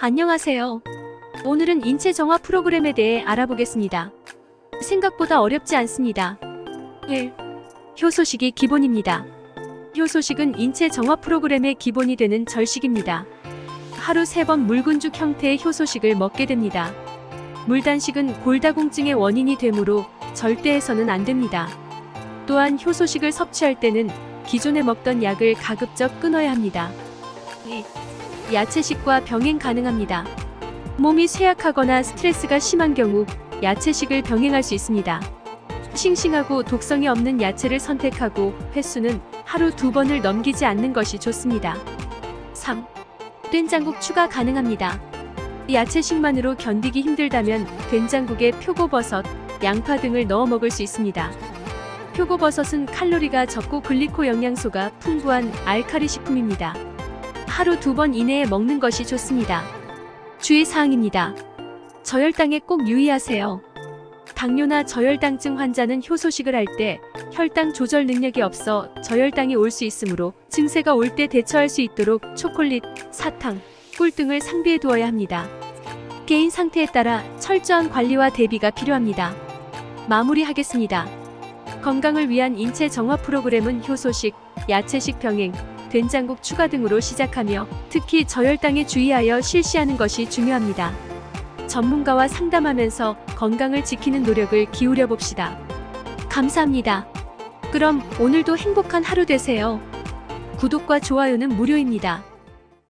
안녕하세요. 오늘은 인체 정화 프로그램에 대해 알아보겠습니다. 생각보다 어렵지 않습니다. 1. 효소식이 기본입니다. 효소식은 인체 정화 프로그램의 기본이 되는 절식입니다. 하루 3번 묽은죽 형태의 효소식을 먹게 됩니다. 물단식은 골다공증의 원인이 되므로 절대 해서는 안 됩니다. 또한 효소식을 섭취할 때는 기존에 먹던 약을 가급적 끊어야 합니다. 2. 야채식과 병행 가능합니다. 몸이 쇠약하거나 스트레스가 심한 경우 야채식을 병행할 수 있습니다. 싱싱하고 독성이 없는 야채를 선택하고 횟수는 하루 두 번을 넘기지 않는 것이 좋습니다. 3. 된장국 추가 가능합니다. 야채식만으로 견디기 힘들다면 된장국에 표고버섯, 양파 등을 넣어 먹을 수 있습니다. 표고버섯은 칼로리가 적고 글리코 영양소가 풍부한 알카리 식품입니다. 하루 두 번 이내에 먹는 것이 좋습니다. 주의사항입니다. 저혈당에 꼭 유의하세요. 당뇨나 저혈당증 환자는 효소식을 할 때 혈당 조절 능력이 없어 저혈당이 올 수 있으므로 증세가 올 때 대처할 수 있도록 초콜릿, 사탕, 꿀 등을 상비해 두어야 합니다. 개인 상태에 따라 철저한 관리와 대비가 필요합니다. 마무리하겠습니다. 건강을 위한 인체 정화 프로그램은 효소식, 야채식 병행, 된장국 추가 등으로 시작하며 특히 저혈당에 주의하여 실시하는 것이 중요합니다. 전문가와 상담하면서 건강을 지키는 노력을 기울여 봅시다. 감사합니다. 그럼 오늘도 행복한 하루 되세요. 구독과 좋아요는 무료입니다.